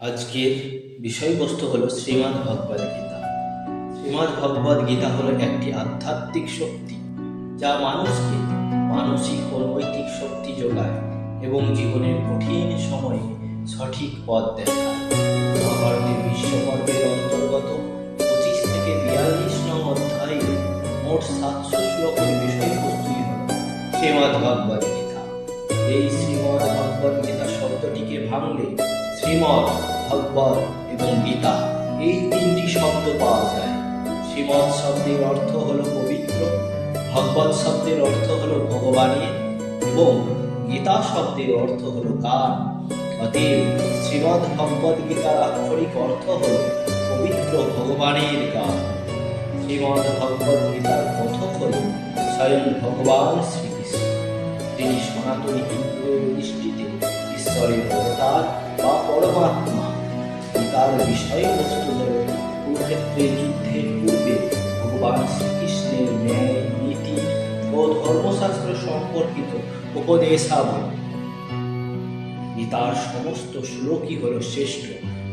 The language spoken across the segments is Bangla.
আজকের বিষয়বস্তু হল শ্রীমদ্ ভগবদ গীতা। শ্রীমদ্ ভগবদ গীতা হলো একটি আধ্যাত্মিক শক্তি, যা মানুষকে মানসিক ও নৈতিক শক্তি যোগায় এবং জীবনের কঠিন সময়ে সঠিক পথ দেখায়। মহাভারতের বিশ্বপর্বের অন্তর্গত পঁচিশ থেকে বিয়াল্লিশ নং অধ্যায়ে মোট সাতশো শ্লোকের বিষয়বস্তুই হল শ্রীমদ্ ভগবদ গীতা। এই শ্রীমদ্ ভগবদ গীতা শব্দটিকে ভাঙলে শ্রীমদ্ ভগবদ এবং গীতা, এই তিনটি শব্দ পাওয়া যায়। শ্রীমদ্ শব্দের অর্থ হলো পবিত্র, ভগবত শব্দের অর্থ হলো ভগবানের এবং গীতা শব্দের অর্থ হলো গান। অতএব শ্রীমদ্ ভগবদ গীতার আক্ষরিক অর্থ হল পবিত্র ভগবানের গান। শ্রীমদ ভগবদ গীতার কথক হল স্বয়ং ভগবান শ্রীকৃষ্ণ। তিনি সনাতনী হিন্দুদের দৃষ্টিতে ঈশ্বরের অবতার বা পরমাত্মা তার বিষয়বস্তু হল কুরুক্ষেত্রের যুদ্ধের পূর্বে ভগবান শ্রীকৃষ্ণের ন্যায় নীতি ও ধর্মশাস্ত্র সম্পর্কিত উপদেশাবলী গীতার সমস্ত শ্লোকই হল শ্রেষ্ঠ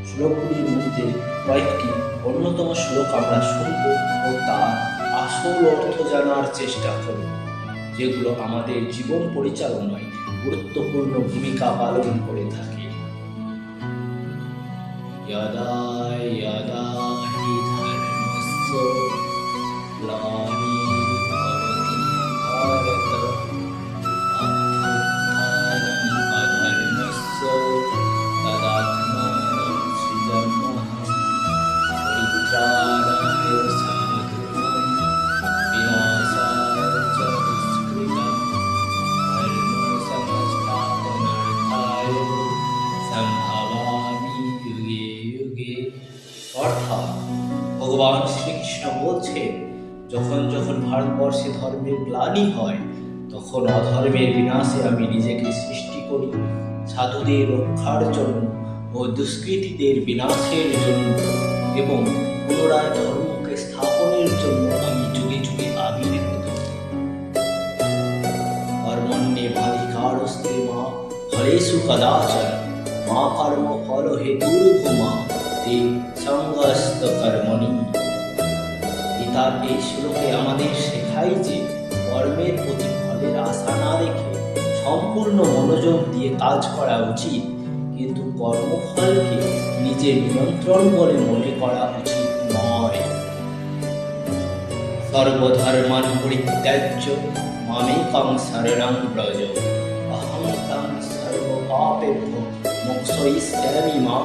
শ্লোকগুলির মধ্যে কয়েকটি অন্যতম শ্লোক আমরা শুনব ও তার আসল অর্থ জানার চেষ্টা করব যেগুলো আমাদের জীবন পরিচালনায় গুরুত্বপূর্ণ ভূমিকা পালন করে থাকে। यदाय यदा हि धर्मस्य पुराणि भारत अनु अधर्मस्य परात्माविष्यासा चतुष्कृत धर्म समस्ताय समा অর্থাৎ ভগবান শ্রীকৃষ্ণ বলছেন যখন যখন ভারতবর্ষে ধর্মের গ্লানি হয়, তখন অধর্মের বিনাশে আমি নিজেকে সৃষ্টি করি সাধুদের রক্ষার জন্য ও দুষ্কৃতীদের বিনাশের জন্য এবং পুনরায় ধর্মকে স্থাপনের জন্য আমি যুগে যুগে আবির্ভূত হই। কর্মণ্যেভাধিকারস্তে মা ফলেষু কদাচন মা কর্ম ফল হেতুর্ভুমা তে সঙ্গস্ত কর্মণি। গীতার এই শ্লোকে আমাদের শেখাই যে, কর্মের প্রতি ফলের আশা না রেখে সম্পূর্ণ মনোযোগ দিয়ে কাজ করা উচিত। কিন্তু কর্মফলকে নিজের নিয়ন্ত্রণ বলে মনে করা উচিত নয়। সর্বধর্মান পরিত্যাজ্য, মামেকং শরণং ব্রজ। অহং তং সর্বপাপেভ্যো, মোক্ষয়িষ্যামি মা